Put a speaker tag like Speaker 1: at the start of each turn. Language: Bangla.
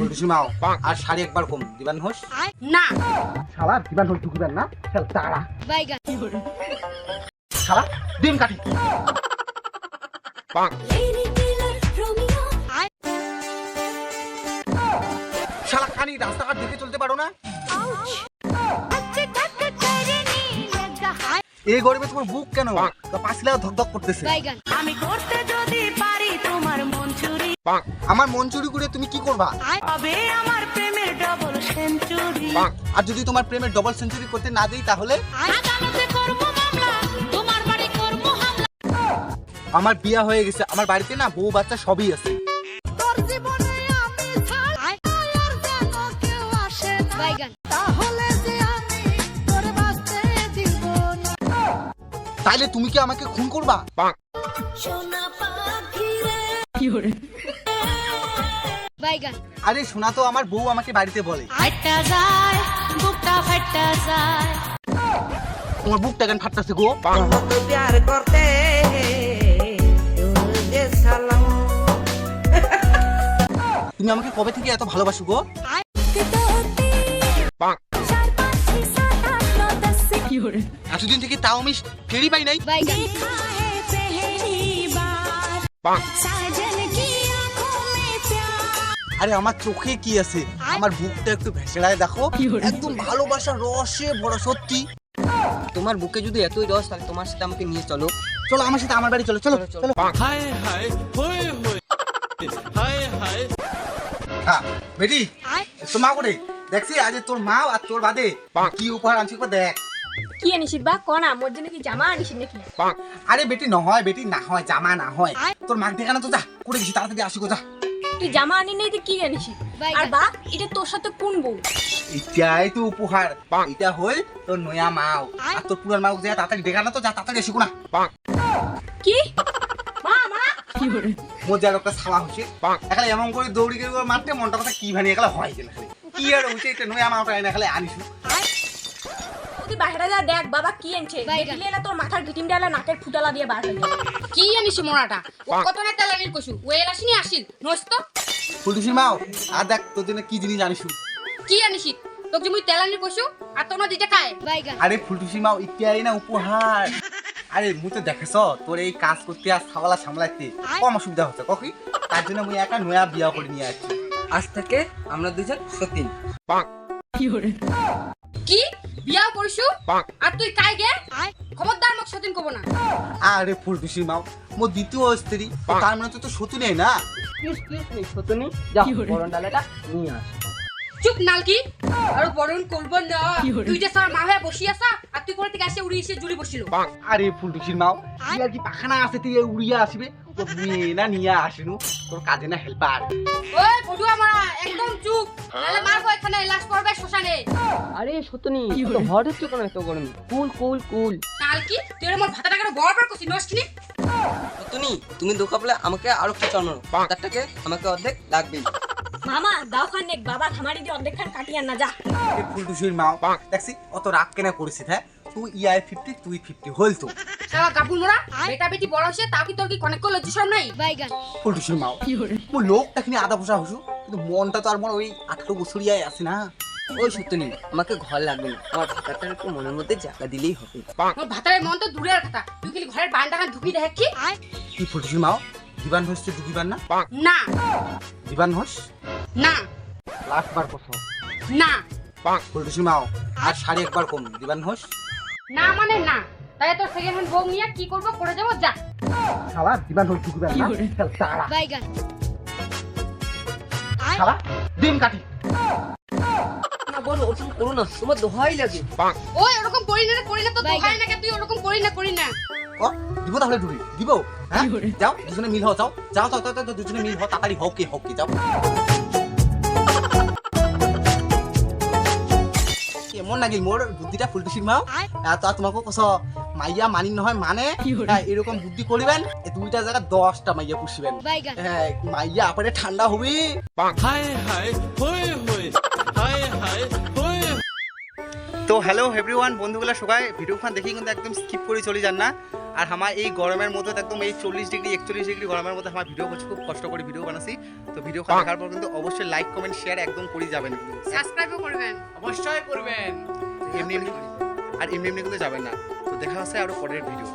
Speaker 1: ফুলটুসি মাও আর শাড়ি একবার কম দিবান হোস
Speaker 2: না।
Speaker 1: শালা দিবান হোস ঢুকবেন না? খেল তারা শালা ডিম কাটি। শালা খানি রাস্তাঘাট দেখে চলতে পারো না? এই গরমে তোমার বুক কেন? তা পাঁচলা ধকধক করতেছে।
Speaker 2: বাইগান
Speaker 3: আমি করতে যদি
Speaker 1: আমার মন চুরি করে তুমি কি করবা?
Speaker 3: আমার প্রেমের ডবল সেঞ্চুরি
Speaker 1: আর যদি তোমার প্রেমের ডবল সেঞ্চুরি করতে না দেই তাহলে?
Speaker 3: আদালতে করব মামলা তোমার বাড়ি করব হামলা।
Speaker 1: আমার বিয়া হয়ে গেছে আমার বাড়িতে না বউ বাচ্চা সবই আছে।
Speaker 3: তাহলে
Speaker 1: তুমি কি আমাকে খুন করবা? আরে শোনা তো আমার বউ আমাকে বাড়িতে বলে। তোমার বুকটা কেন গো?
Speaker 4: প্যার করতে
Speaker 1: তুমি আমাকে কবে থেকে এত ভালোবাসো গো? এতদিন থেকে তাও আমি ফেরি পাই নাই। আরে আমার চোখে কি আছে? আমার বুকটা একটু ভেসড়ায় দেখো। একদম ভালোবাসা রসে ভরা সত্যি।
Speaker 5: তোমার বুকে যদি এতই রস তাহলে তোমার সাথে আমাকে নিয়ে চলো।
Speaker 1: চলো আমার সাথে আমার বাড়ি চলো চলো
Speaker 5: চলো,
Speaker 6: হায় হায় হয়ে হয়ে হায় হায়।
Speaker 1: হ্যাঁ বেটি তো মা করে দেখছি আজ তোর মা আর তোর বাদে। কি উপহার আনছি দেখ।
Speaker 7: কি আনিস বা কনা মোর জন্য কি জামা আনিস নাকি
Speaker 1: আরে বেটি নহয় বেটি না হয় জামা না হয় তোর মাক দেখা না তো যা করে গেছি তাড়াতাড়ি আসি গো যা।
Speaker 7: তুই জামা আনি নাই কি আনিস আর বা এটা তোর সাথে কোন বউ?
Speaker 1: এটাই তো উপহার। এটা হল তোর নয়া মাও। আর তোর পুরান মাও যা তাড়াতাড়ি দেখা না তো যা তাড়াতাড়ি আসি গো না।
Speaker 7: কি? মা মা।
Speaker 1: মোর যার একটা ছাওয়া হচ্ছে এখানে এমন করে দৌড়ি ওর মারতে মনটা কথা কি ভানি এখানে হয় খালি। কি আর হচ্ছে এটা নয়া মাওটা এনে খালি আনিস।
Speaker 7: তুই বাইরে যা দেখ বাবা কি আনছে
Speaker 2: বাইগান।
Speaker 7: দেখলে না তোর মাথার গিটিম ডালা নাকের ফুটালা দিয়ে বার হয়ে
Speaker 2: কি জানিস মোড়াটা? কত না তেলানির কসু ওয়েল আসিনি আসিল। নষ্ট
Speaker 1: ফুলটুসি মাও আর দেখ তোর জন্য কি জিনিস আনিস
Speaker 2: কি জানিস তোকে মুই তেলানির কসু আর তোমরা দিতে খায়।
Speaker 1: আরে ফুলটুসি মাও ইত্যাদি না উপহার। আরে মুই তো দেখেছ তোর এই কাজ করতে আর সামলা সামলাইতে কম অসুবিধা হচ্ছে কখি তার জন্য মুই একা নয়া বিয়া করে নিয়ে আসছি।
Speaker 5: আজ থেকে আমরা দুজন সতীন।
Speaker 2: কি? বিয়াও করছু? আর তুই কাই গে খবরদার মোক সতীন কব না।
Speaker 1: আরে ফুলটুসি মাও মোর দ্বিতীয় স্ত্রী। তার মানে তো তো সতী নেই না?
Speaker 5: কিস কিস নেই সতনি যাও বরণ ডালাটা নিয়ে আস।
Speaker 2: চুপ নালকি। আর বরণ করব না। তুই যে সার মা হয়ে বসি আসা আর তুই কোন থেকে আসে উড়ি এসে জুড়ি বসিল।
Speaker 1: আরে ফুলটুসির মাও তুই আর কি পাখানা আছে তুই উড়িয়া আসবে? তো মেয়ে না নিয়ে আসিনু তোর কাজে না হেল্পার।
Speaker 2: ওই বড়ুয়া মারা একদম চুপ। নালে মারবো এখানে লাশ পড়বে শ্মশানে।
Speaker 5: আরে সতনি তো হট হচ্ছে কোনো এত গরম? কুল কুল কুল।
Speaker 2: নালকি তুই আমার ভাতাটা কেন বড় বড় করছিস নষ্ট
Speaker 5: সতনি তুমি দোকা পেলে আমাকে আরও কিছু চানো তারটাকে আমাকে অর্ধেক লাগবেই।
Speaker 7: মামা দাও খান নেক বাবা খামারি দিয়ে অর্ধেক খান কাটিয়ে আন না যা।
Speaker 1: এই ফুলটুসির মাও দেখছি অত রাগ কেনা করেছিস হ্যাঁ? তুই ইয়াই ফিফটি তুই ফিফটি হল তো।
Speaker 2: সারা গাবুল মোরা? বেটা বেটি বড় হইছে তাও কি তোর কি কনেক্ট করলে? জিসম নাই? বাইগান।
Speaker 1: ফুলটুসির মাও। মোর লোকটা কিনে আধা পোষা হসু। কিন্তু মনটা তো আর মনে ওই আঠারো বছরিয়াই আছে না।
Speaker 5: ওই সতনি আমাকে ঘর লাগবে না। আমার ভাতাটার একটু মনের মধ্যে জায়গা দিলেই হবে।
Speaker 2: মোর ভাতারের মন তো দূরের কথা। তুই খালি ঘরের বান্ডাখান ঢুকি দেখ কি?
Speaker 1: কি ফুলটুসির মাও? দিবান হচ্ছে ঢুকিবার না?
Speaker 2: না।
Speaker 1: দিবান হোস
Speaker 2: না।
Speaker 1: লাস্ট বার কত
Speaker 2: না
Speaker 1: ফুলটুসির মাও আর শাড়ি একবার কম। দিবান হোস
Speaker 2: না মানে না। তাই তোর সেকেন্ড হ্যান্ড বউ নিয়ে কি করব? করে যাব? যা।
Speaker 1: শালা দিবান না? তারা
Speaker 2: বাইগান
Speaker 1: শালা ডিম কাটি।
Speaker 5: না বলো ওরকম করো না তোমার দোহাই লাগে।
Speaker 2: ওই ওরকম করি না করি না তো দোহাই না তুই ওরকম করি না করি না।
Speaker 1: ও দিব তাহলে ঢুকি দিব। হ্যাঁ? যাও দুজনে মিল হও যাও। যাও যাও যাও, যাও দুজনে মিল হও তাড়াতাড়ি হোক কি হোক কি যাও। কেমন লাগিল মোর বুদ্ধিটা ফুলটুসির আহ, তা তোমাকে কস। মাইয়া মানি নহয় মানে হ্যাঁ, এরকম বুদ্ধি করিবেন দুইটা জায়গা দশটা মাইয়া পুষিবেন। হ্যাঁ মাইয়া আপরে ঠান্ডা হবে।
Speaker 6: হায় হায় হয়ে হয়ে হায় হায় হয়ে
Speaker 1: তো হ্যালো এভরিওয়ান বন্ধুগুলা সবাই ভিডিও খান দেখি কিন্তু একদম স্কিপ করে চলে যান না। আর আমার এই গরমের মধ্যে একদম এই চল্লিশ ডিগ্রি একচল্লিশ ডিগ্রি গরমের মধ্যে আমার ভিডিও করছি খুব কষ্ট করে ভিডিও বানাচ্ছি তো ভিডিও খান দেখার পর কিন্তু অবশ্যই লাইক কমেন্ট শেয়ার একদম করে যাবেন।
Speaker 2: সাবস্ক্রাইবও করবেন।
Speaker 6: অবশ্যই করবেন।
Speaker 1: এমনি এমনি আর এমনি এমনি কিন্তু যাবেন না। দেখা আছে আৰু পরের ভিডিও